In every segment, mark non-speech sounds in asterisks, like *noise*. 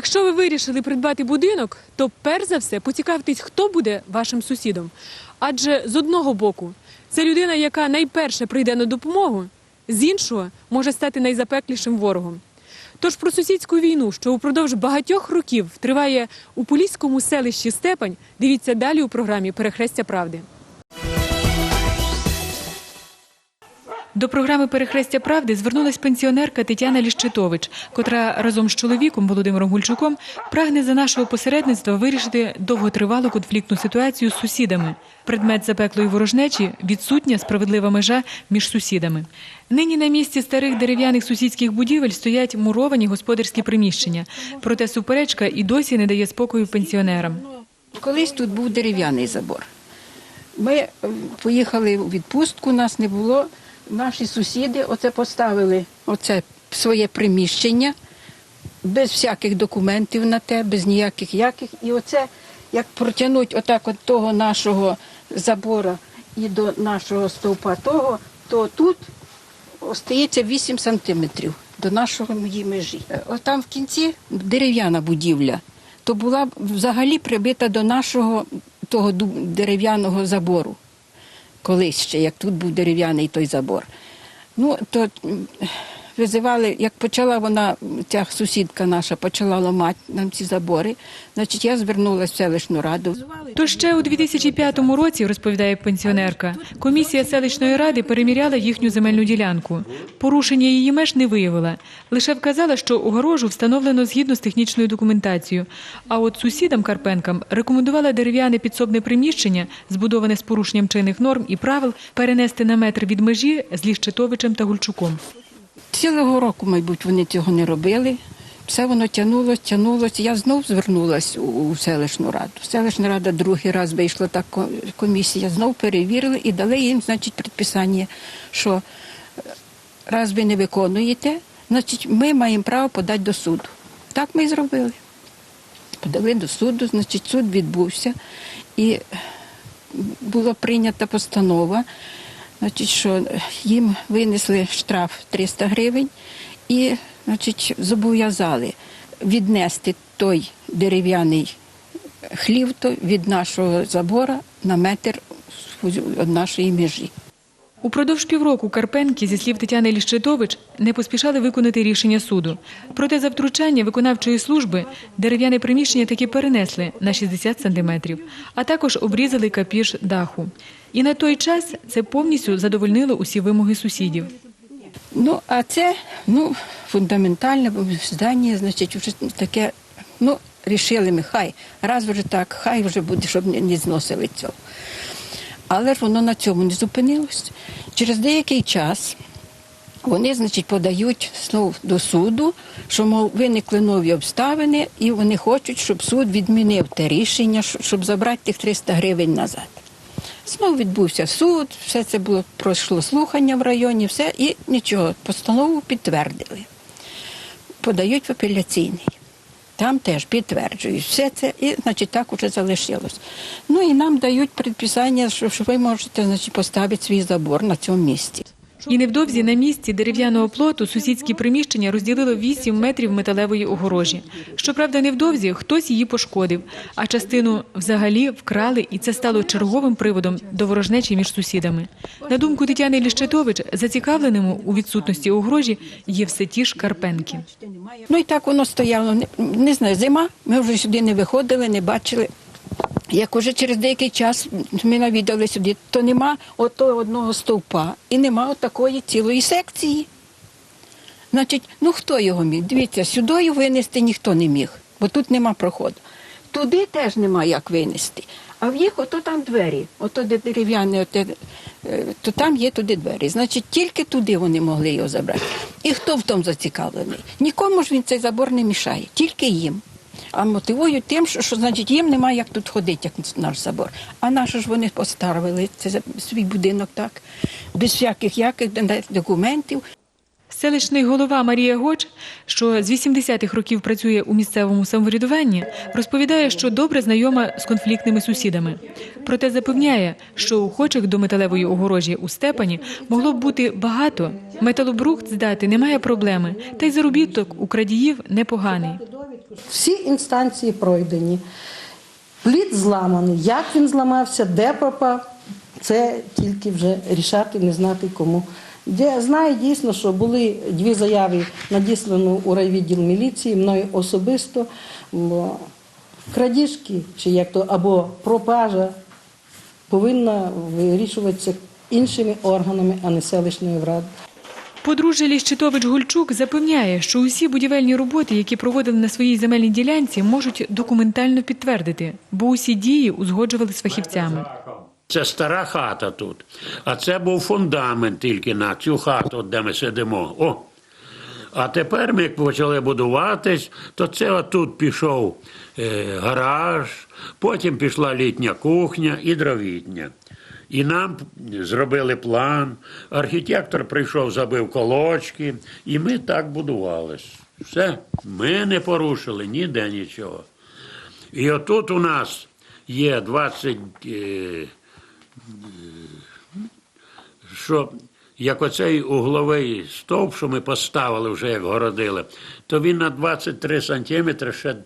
Якщо ви вирішили придбати будинок, то перш за все поцікавтесь, хто буде вашим сусідом. Адже з одного боку це людина, яка найперше прийде на допомогу, з іншого може стати найзапеклішим ворогом. Тож про сусідську війну, що упродовж багатьох років триває у поліському селищі Степань, дивіться далі у програмі Перехрестя правди. До програми Перехрестя правди звернулась пенсіонерка Тетяна Ліщитович, котра разом з чоловіком Володимиром Гульчуком прагне за нашого посередництва вирішити довготривалу конфліктну ситуацію з сусідами. Предмет запеклої ворожнечі відсутня справедлива межа між сусідами. Нині на місці старих дерев'яних сусідських будівель стоять муровані господарські приміщення. Проте суперечка і досі не дає спокою пенсіонерам. Колись тут був дерев'яний забор. Ми поїхали у відпустку, нас не було. Наші сусіди оце поставили оце своє приміщення без всяких документів на те, без ніяких яких. І оце як протягнуть отак от того нашого забора і до нашого стовпа того, то тут остається 8 сантиметрів до нашої межі. Е, Отам в кінці дерев'яна будівля, то була взагалі прибита до нашого того дерев'яного забору. Колись ще, як тут був дерев'яний той забор. Ну, то визивали, як почала вона, ця сусідка наша, почала ламати нам ці забори, значить я звернулася в селищну раду. То ще у 2005 році, розповідає пенсіонерка, комісія селищної ради переміряла їхню земельну ділянку. Порушення її меж не виявила. Лише вказала, що огорожу встановлено згідно з технічною документацією. А от сусідам Карпенкам рекомендувала дерев'яне підсобне приміщення, збудоване з порушенням чинних норм і правил, перенести на метр від межі з Ліщитовичем та Гульчуком. Цілого року, мабуть, вони цього не робили. Все воно тягнулося, тягнулося. Я знов звернулася у, селищну раду. Селищна рада другий раз вийшла так комісія, знов перевірили і дали їм, значить, предписання, що е, раз ви не виконуєте, значить, ми маємо право подати до суду. Так ми і зробили. Подали до суду, значить, суд відбувся і була прийнята постанова, значить, що їм винесли штраф 300 гривень і значить, зобов'язали віднести той дерев'яний хлів від нашого забора на метр від нашої межі. Упродовж півроку Карпенки, зі слів Тетяни Ліщитович, не поспішали виконати рішення суду. Проте за втручання виконавчої служби дерев'яне приміщення таки перенесли на 60 сантиметрів, а також обрізали капіж даху. І на той час це повністю задовольнило усі вимоги сусідів. Ну, а це ну, фундаментальне здання, значить, вже таке, ну, рішили ми, хай, раз вже так, хай вже буде, щоб не зносили цього. Але ж воно на цьому не зупинилось. Через деякий час вони, значить, подають знову до суду, що мов виникли нові обставини, і вони хочуть, щоб суд відмінив те рішення, щоб забрати тих 300 гривень назад. Знову відбувся суд, все це було пройшло слухання в районі, все, і нічого, постанову підтвердили. Подають в апеляційний. Там теж підтверджують все це, і значить так уже залишилось. Ну і нам дають предписання, що, що ви можете значить, поставити свій забор на цьому місці. І невдовзі на місці дерев'яного плоту сусідські приміщення розділило 8 метрів металевої огорожі. Щоправда, невдовзі хтось її пошкодив, а частину взагалі вкрали, і це стало черговим приводом до ворожнечі між сусідами. На думку Тетяни Ліщитович, зацікавленими у відсутності огорожі є все ті ж Карпенки. Ну і так воно стояло. Не знаю, зима. Ми вже сюди не виходили, не бачили. Як уже через деякий час ми навідали сюди, то нема ото одного стовпа і нема такої цілої секції. Значить, ну хто його міг? Дивіться, сюди винести ніхто не міг, бо тут нема проходу. Туди теж нема як винести. А в їх ото там двері, ото де дерев'яне, е, то там є туди двері. Значить, тільки туди вони могли його забрати. І хто в тому зацікавлений? Нікому ж він цей забор не мішає, тільки їм. А мотивують тим, що, значить їм немає як тут ходити, як наш забор. А нащо ж вони поставили це свій будинок так, без всяких яких документів. Селищний голова Марія Гоч, що з 80-х років працює у місцевому самоврядуванні, розповідає, що добре знайома з конфліктними сусідами. Проте запевняє, що охочих до металевої огорожі у степані могло б бути багато. Металобрухт здати немає проблеми, та й заробіток у крадіїв непоганий. Всі інстанції пройдені. Плід зламаний. Як він зламався, де пропав, це тільки вже рішати, не знати кому. Я знаю дійсно, що були дві заяви надіслано у райвідділ міліції, мною особисто. Бо крадіжки чи як то або пропажа повинна вирішуватися іншими органами, а не селищною радою. Подружжя Ліщитович-Гульчук запевняє, що усі будівельні роботи, які проводили на своїй земельній ділянці, можуть документально підтвердити, бо усі дії узгоджували з фахівцями. Це стара хата тут. А це був фундамент тільки на цю хату, де ми сидимо. О! А тепер ми як почали будуватись, то це отут пішов е, гараж, потім пішла літня кухня і дровітня. І нам зробили план. Архітектор прийшов, забив колочки, і ми так будувались. Все, ми не порушили ніде нічого. І отут у нас є 20, е, що як оцей угловий стовп, що ми поставили вже як городили, то він на 23 сантиметри ще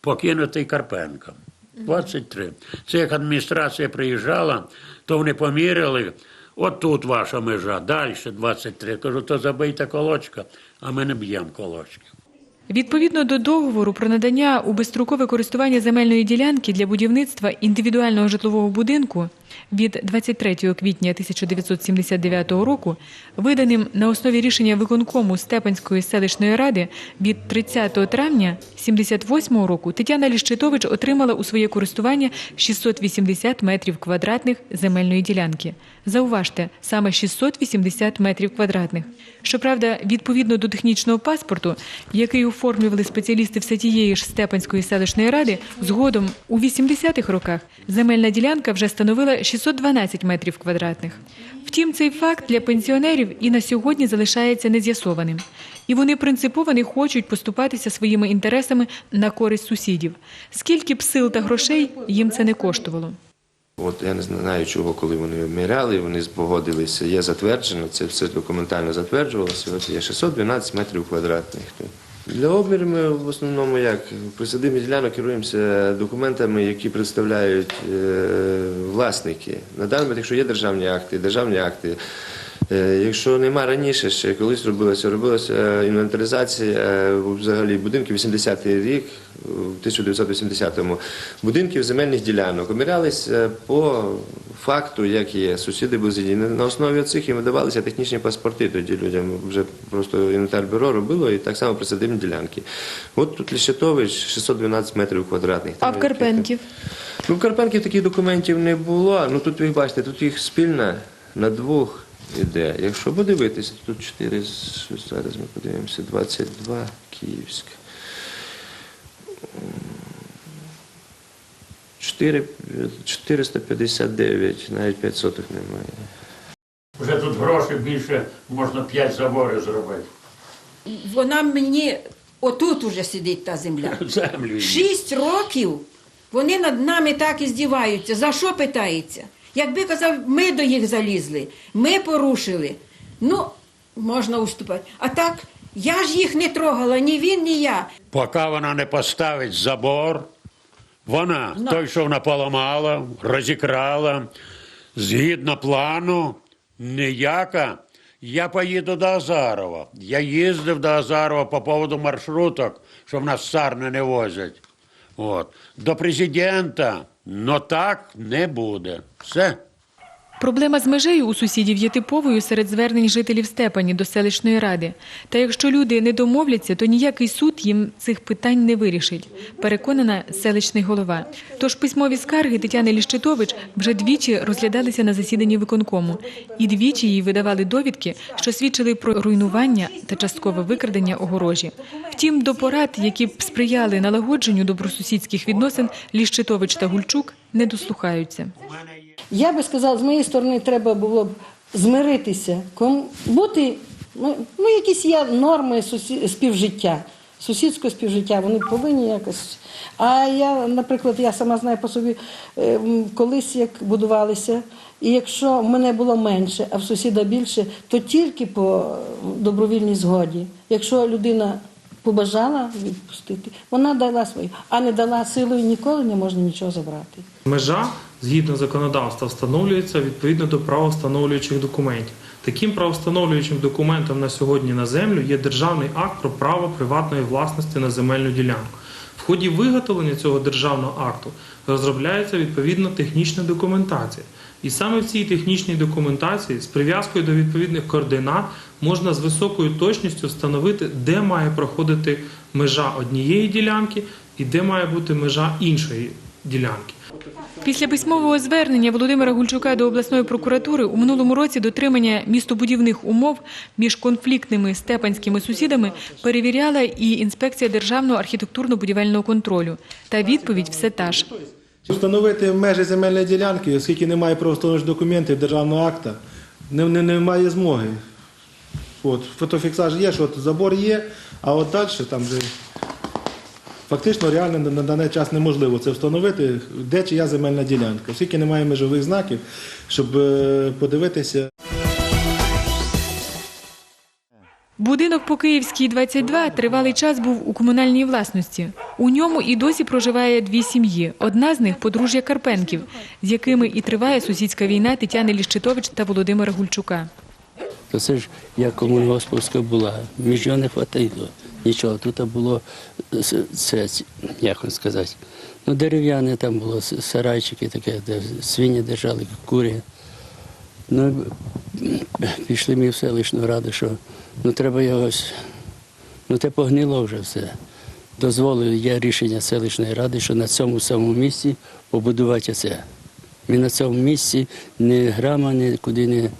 покинутий Карпенком. 23. Це як адміністрація приїжджала, то вони поміряли. От тут ваша межа, далі 23. Кажу, то забийте колочка, а ми не б'ємо колочки. Відповідно до договору про надання у безстрокове користування земельної ділянки для будівництва індивідуального житлового будинку від 23 квітня 1979 року, виданим на основі рішення виконкому Степанської селищної ради від 30 травня 1978 року, Тетяна Ліщитович отримала у своє користування 680 метрів квадратних земельної ділянки. Зауважте, саме 680 метрів квадратних. Щоправда, відповідно до технічного паспорту, який оформлювали спеціалісти все тієї ж Степанської селищної ради, згодом у 80-х роках земельна ділянка вже становила 612 метрів квадратних. Втім, цей факт для пенсіонерів і на сьогодні залишається нез'ясованим. І вони принципово не хочуть поступатися своїми інтересами на користь сусідів. Скільки б сил та грошей їм це не коштувало. От я не знаю, чого, коли вони обміряли, вони погодилися, є затверджено, це все документально затверджувалося. От є 612 метрів квадратних. Для обміру ми в основному як при ділянок керуємося документами, які представляють е, власники. На даний момент, якщо є державні акти, державні акти. Е, Якщо нема раніше, ще колись робилася, робилася інвентаризація е, взагалі будинків 80-й рік, в 1980-му, будинків земельних ділянок. Обмірялися по факту, як є. Сусіди були. На основі цих їм видавалися технічні паспорти. Тоді людям вже просто інвентар-бюро робило і так само присадибні ділянки. От тут Ліщатович 612 метрів квадратних. А в Карпенків? Ну, в Карпенків таких документів не було. Ну тут ви бачите, тут їх спільна на двох іде. Якщо подивитися, тут 4, зараз ми подивимося, 22 Київська. 4, 459, навіть 5 сотих немає. Вже тут грошей більше, можна 5 заборів зробити. Вона мені отут уже сидить та земля. *laughs* Землю. їй. Шість років вони над нами так і здіваються. За що питається? Якби казав, ми до їх залізли, ми порушили. Ну, можна уступати. А так, я ж їх не трогала, ні він, ні я. Поки вона не поставить забор, вона, На. той, що вона поламала, розікрала, згідно плану, ніяка. Я поїду до Азарова. Я їздив до Азарова по поводу маршруток, що в нас сарни не возять. От. До президента, но так не буде. Все. Проблема з межею у сусідів є типовою серед звернень жителів Степані до селищної ради. Та якщо люди не домовляться, то ніякий суд їм цих питань не вирішить, переконана селищний голова. Тож письмові скарги Тетяни Ліщитович вже двічі розглядалися на засіданні виконкому, і двічі їй видавали довідки, що свідчили про руйнування та часткове викрадення огорожі. Втім, до порад, які б сприяли налагодженню добросусідських відносин, Ліщитович та Гульчук не дослухаються. Я би сказала, з моєї сторони треба було б змиритися, бути, ну, ну якісь є норми співжиття, сусідського співжиття, вони повинні якось. А я, наприклад, я сама знаю по собі, е, колись як будувалися, і якщо в мене було менше, а в сусіда більше, то тільки по добровільній згоді. Якщо людина побажала відпустити. Вона дала свою, а не дала силою ніколи не можна нічого забрати. Межа згідно законодавства встановлюється відповідно до правовстановлюючих документів. Таким правовстановлюючим документом на сьогодні на землю є державний акт про право приватної власності на земельну ділянку. В ході виготовлення цього державного акту розробляється відповідна технічна документація. І саме в цій технічній документації з прив'язкою до відповідних координат можна з високою точністю встановити, де має проходити межа однієї ділянки і де має бути межа іншої ділянки. Після письмового звернення Володимира Гульчука до обласної прокуратури у минулому році дотримання містобудівних умов між конфліктними степанськими сусідами перевіряла і інспекція державного архітектурно-будівельного контролю. Та відповідь все та ж. Встановити межі земельної ділянки, оскільки немає правостановчих документів державного акта, не, не, немає змоги. От, фотофіксаж є, що от забор є, а от далі там вже фактично реально на, даний час неможливо це встановити, де чия земельна ділянка, оскільки немає межових знаків, щоб е, подивитися. Будинок по Київській 22 тривалий час був у комунальній власності. У ньому і досі проживає дві сім'ї. Одна з них подружжя Карпенків, з якими і триває сусідська війна Тетяни Ліщитович та Володимира Гульчука. То це ж як комунгоспівська була. Між його не хватило. Нічого. Тут було це, як сказати, ну дерев'яне там було, сарайчики таке, де свині держали, кури. Ну, пішли ми в селищну раду, що ну треба якось, ну те погнило вже все. Дозволили, є рішення селищної ради, що на цьому самому місці побудувати це. Ми на цьому місці ні грама нікуди не,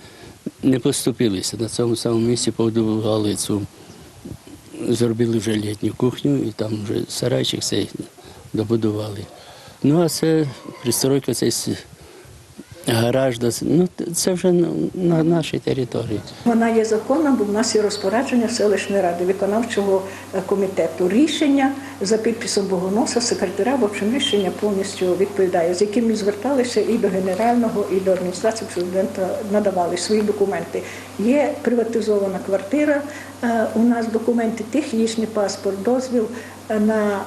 не поступилися. На цьому самому місці побудували цю, зробили вже літню кухню і там вже сарайчик цей добудували. Ну а це пристройка цей гараж, ну це вже на, на нашій території. Вона є законом, бо в нас є розпорядження селищної ради виконавчого е, комітету. Рішення за підписом Богоноса, секретаря, в общем, рішення повністю відповідає, з яким ми зверталися і до генерального, і до адміністрації президента надавали свої документи. Є приватизована квартира. е, У нас документи технічний паспорт, дозвіл е, на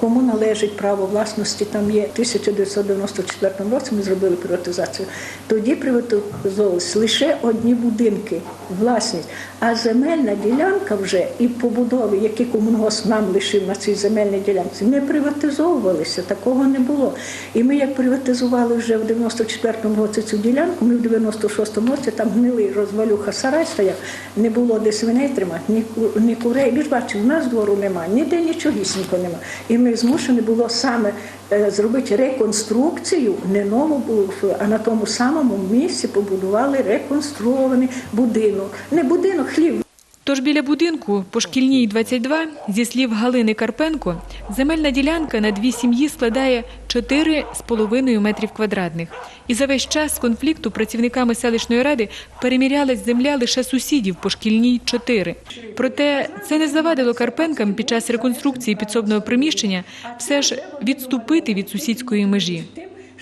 Кому належить право власності, там є в 1994 році ми зробили приватизацію. Тоді приватизовувалися лише одні будинки, власність. А земельна ділянка вже і побудови, які комунгос нам лишив на цій земельній ділянці, не приватизовувалися, такого не було. І ми як приватизували вже в 94-му році цю ділянку, ми в 96-му році там гнилий розвалюха сарай стояв, не було де свиней тримати, ні, курей. Ж бачите, у нас двору немає, ніде нічогісінько нема. І ми змушені було саме е, зробити реконструкцію, не нову було, а на тому самому місці побудували реконструований будинок. Не будинок, хлів. Тож біля будинку по шкільній 22, зі слів Галини Карпенко, земельна ділянка на дві сім'ї складає 4,5 метрів квадратних. І за весь час конфлікту працівниками селищної ради перемірялась земля лише сусідів по шкільній 4. Проте це не завадило Карпенкам під час реконструкції підсобного приміщення все ж відступити від сусідської межі.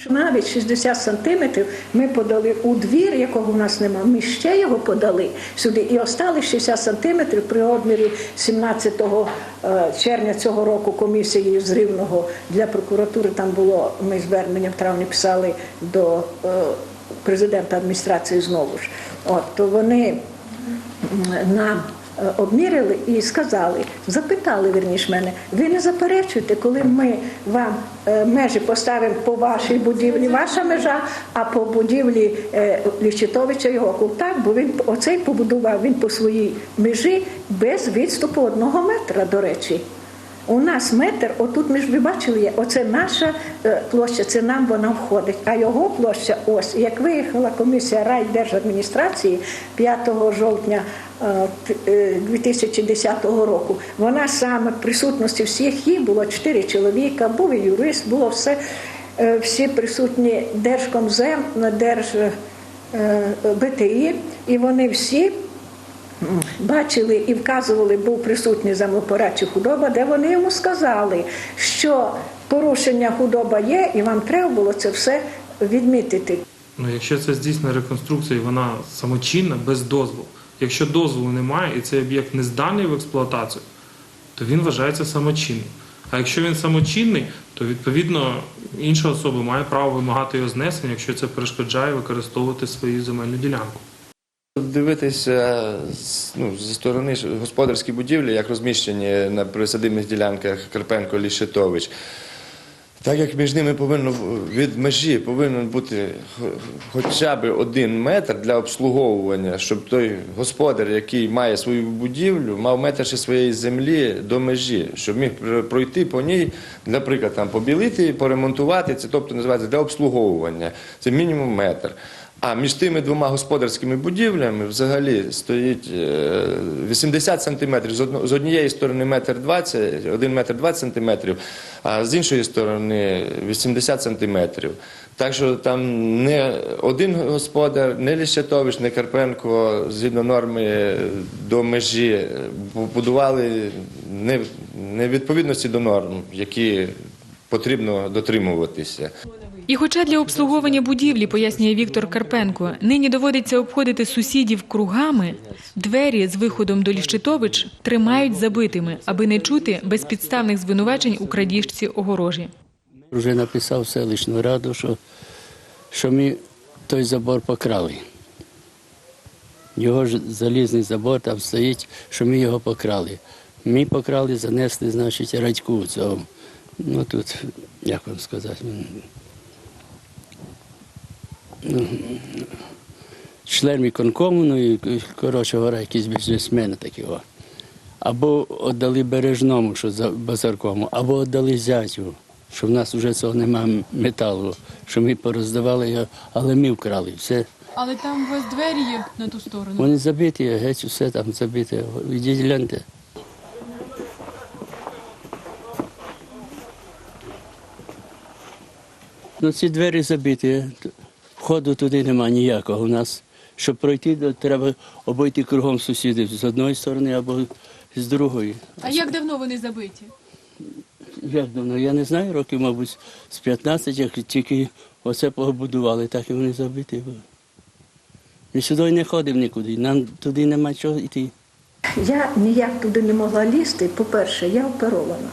Навіть 60 сантиметрів ми подали у двір, якого в нас немає. Ми ще його подали сюди. І остали 60 сантиметрів при обмірі 17 е, червня цього року комісією з Рівного для прокуратури. Там було ми звернення в травні писали до е, президента адміністрації знову ж. От то вони нам е, обміряли і сказали, запитали верніш мене, ви не заперечуєте, коли ми вам е, межі поставимо по вашій будівлі, ваша межа, а по будівлі е, Ліщитовича його култак, бо він оцей побудував він по своїй межі без відступу одного метра, до речі. У нас метр, отут ми ж ви бачили, оце наша площа, це нам вона входить. А його площа ось. Як виїхала комісія райдержадміністрації 5 жовтня 2010 року, вона саме в присутності всіх їх було 4 чоловіка, був і юрист, було все, е, всі присутні Держкомзем, Держ е, БТІ, і вони всі бачили і вказували, був присутній землепорядчий худоба, де вони йому сказали, що порушення худоба є, і вам треба було це все відмітити. Ну, якщо це здійснена реконструкція, і вона самочинна, без дозволу. Якщо дозволу немає і цей об'єкт не зданий в експлуатацію, то він вважається самочинним. А якщо він самочинний, то відповідно інша особа має право вимагати його знесення, якщо це перешкоджає використовувати свою земельну ділянку. Дивитися з- ну, зі сторони ж господарські будівлі, як розміщені на присадибних ділянках Карпенко Лішетович. Так як між ними повинно від межі повинен бути хоча б один метр для обслуговування, щоб той господар, який має свою будівлю, мав метр ще своєї землі до межі, щоб міг пр- пройти по ній, наприклад, там побілити, поремонтувати, це тобто називається для обслуговування. Це мінімум метр. А між тими двома господарськими будівлями взагалі стоїть е, 80 сантиметрів. З однієї сторони метр 20, 1 метр 20 сантиметрів, а з іншої сторони 80 сантиметрів. Так що там не один господар, не Ліщатович, не Карпенко, згідно норми до межі, е, будували не, відповідності до норм, які потрібно дотримуватися. І хоча для обслуговування будівлі, пояснює Віктор Карпенко, нині доводиться обходити сусідів кругами, двері з виходом до Ліщитович тримають забитими, аби не чути безпідставних звинувачень у крадіжці огорожі. Вже написав селищну раду, що, що ми той забор покрали. Його ж залізний забор там стоїть, що ми його покрали. Ми покрали, занесли, значить, радьку цього. Ну тут, як вам сказати, член виконкому, ну і коротше говоря, якісь бізнесмени такі. О. Або віддали бережному, що за базаркому, або віддали зятю, що в нас вже цього немає металу, що ми пороздавали його, але ми вкрали все. Але там у вас двері є на ту сторону. Вони забиті, геть все там забите. Ідіть гляньте. Ну, ці двері забиті, входу туди нема ніякого у нас. Щоб пройти, то треба обійти кругом сусідів з одної сторони або з другої. А як давно вони забиті? Як давно? Я не знаю, років, мабуть, з 15, як тільки оце побудували, так і вони забиті були. Ми сюди не ходимо нікуди, нам туди нема чого йти. Я ніяк туди не могла лізти. По-перше, я оперована.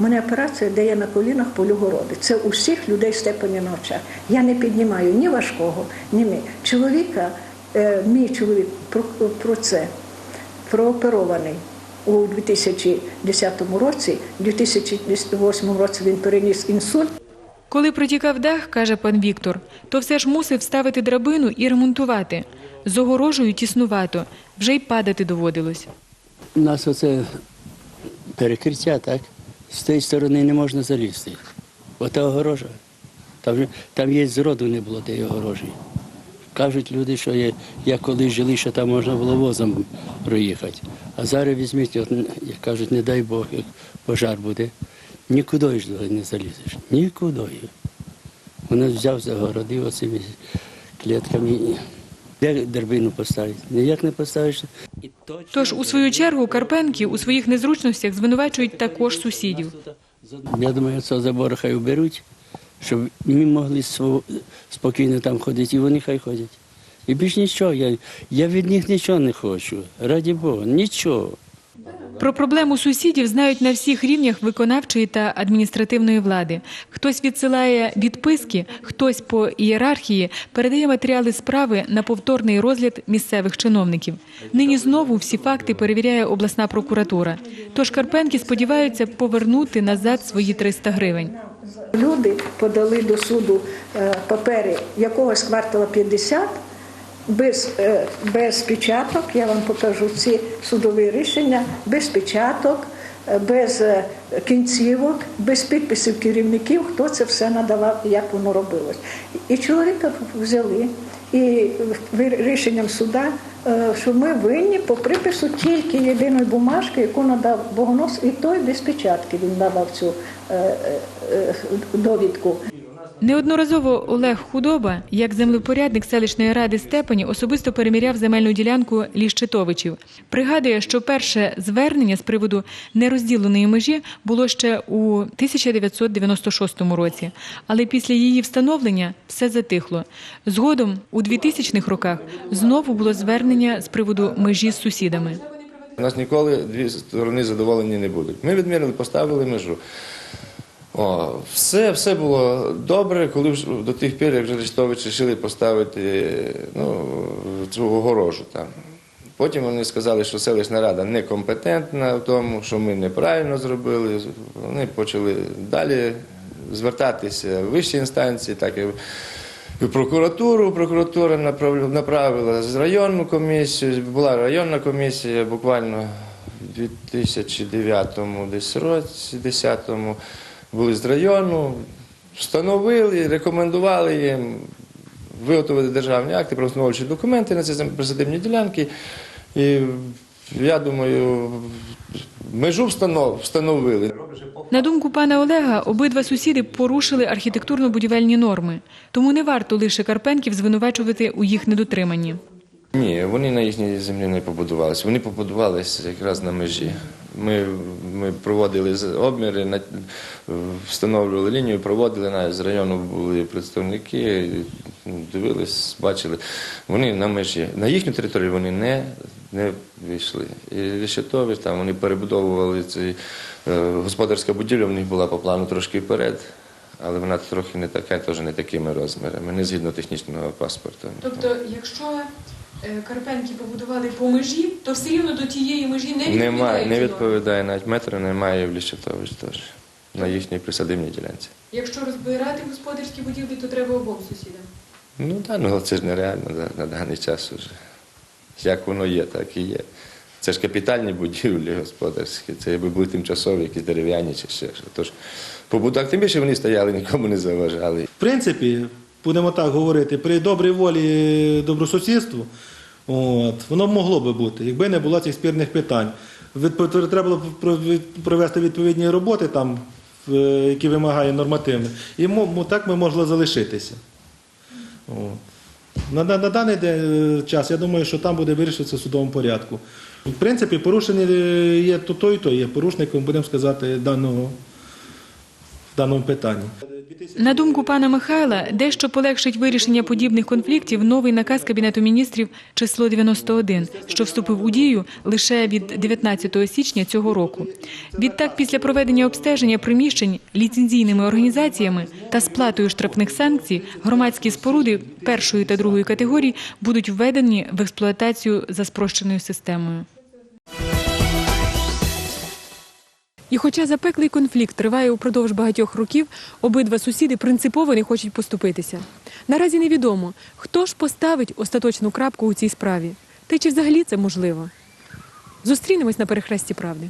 У мене операція, де я на колінах полю городи. Це у всіх людей степені на очах. Я не піднімаю ні важкого, ні ми. Чоловіка, е, мій чоловік про, про це прооперований у 2010 році, у 2008 році він переніс інсульт. Коли протікав дах, каже пан Віктор, то все ж мусив ставити драбину і ремонтувати. З огорожею тіснувато, вже й падати доводилось. У нас оце перекриття, так? З тієї сторони не можна залізти. Ота огорожа. Там, там є зроду не було тієї огорожі. Кажуть люди, що є, як колись жили, що там можна було возом проїхати. А зараз візьміть, от, як кажуть, не дай Бог, як пожар буде, нікуди ж не залізеш. Нікуди. Вона взяв, загородив оцими клітками. Як дербину поставити? Ніяк не поставиш. Тож, у свою чергу, Карпенки у своїх незручностях звинувачують також сусідів. Я думаю, цього забору хай уберуть, щоб ми могли спокійно там ходити, і вони хай ходять. І більш нічого, я, я від них нічого не хочу. Раді Бога, нічого. Про проблему сусідів знають на всіх рівнях виконавчої та адміністративної влади. Хтось відсилає відписки, хтось по ієрархії передає матеріали справи на повторний розгляд місцевих чиновників. Нині знову всі факти перевіряє обласна прокуратура. Тож Карпенки сподіваються повернути назад свої 300 гривень. Люди подали до суду е, папери якогось квартала 50 без, е, без печаток. Я вам покажу ці судові рішення, без печаток, е, без е, кінцівок, без підписів керівників, хто це все надавав як воно робилось. І чоловіка взяли. І рішенням суда, що ми винні по припису тільки єдиної бумажки, яку надав Богонос, і той без печатки він надав цю довідку. Неодноразово Олег Худоба, як землепорядник селищної ради Степані, особисто переміряв земельну ділянку Ліщитовичів. Пригадує, що перше звернення з приводу нерозділеної межі було ще у 1996 році, але після її встановлення все затихло. Згодом, у 2000-х роках, знову було звернення з приводу межі з сусідами. У нас ніколи дві сторони задоволені не будуть. Ми відмірили, поставили межу. О, все, все було добре, коли до тих пір, як вже Рестович вирішили поставити ну, цю огорожу там. Потім вони сказали, що селищна рада некомпетентна в тому, що ми неправильно зробили. Вони почали далі звертатися в вищі інстанції, так і в прокуратуру. Прокуратура направила з районну комісію. Була районна комісія буквально в 2009 десь році, 10-му були з району, встановили, рекомендували їм виготовити державні акти, правоустановчі документи на ці присадибні ділянки. І я думаю, межу встанов- встановили. На думку пана Олега, обидва сусіди порушили архітектурно-будівельні норми, тому не варто лише Карпенків звинувачувати у їх недотриманні. Ні, вони на їхній землі не побудувалися. Вони побудувалися якраз на межі. Ми, ми проводили обміри, встановлювали лінію, проводили навіть з району були представники, дивились, бачили. Вони на межі. На їхню територію вони не, не вийшли. І Лішетович, там вони перебудовували цей, господарська будівля, в них була по плану трошки вперед. Але вона трохи не така, теж не такими розмірами, не згідно технічного паспорту. Тобто, якщо Карпенки побудували по межі, то все рівно до тієї межі не Немає, не відповідає навіть метра, немає в Ліщатович теж на їхній присадибній ділянці. Якщо розбирати господарські будівлі, то треба обом сусідам. Ну так, ну це ж нереально на, на даний час уже. Як воно є, так і є. Це ж капітальні будівлі господарські, це якби були тимчасові, якісь дерев'яні чи ще що. Тож по тим більше вони стояли, нікому не заважали. В принципі, будемо так говорити, при добрій волі добросусідству, от, воно могло би бути, якби не було цих спірних питань. Треба було провести відповідні роботи, там, які вимагає нормативне. І так ми могли залишитися. На, на, на даний час я думаю, що там буде вирішитися в судовому порядку. В принципі, порушення е, є то, то і то є порушником, будемо сказати, даного, в даному питанні. На думку пана Михайла, дещо полегшить вирішення подібних конфліктів новий наказ Кабінету міністрів число 91, що вступив у дію лише від 19 січня цього року. Відтак, після проведення обстеження приміщень ліцензійними організаціями та сплатою штрафних санкцій, громадські споруди першої та другої категорії будуть введені в експлуатацію за спрощеною системою. І хоча запеклий конфлікт триває упродовж багатьох років, обидва сусіди принципово не хочуть поступитися. Наразі невідомо, хто ж поставить остаточну крапку у цій справі, та й чи взагалі це можливо. Зустрінемось на перехресті правди.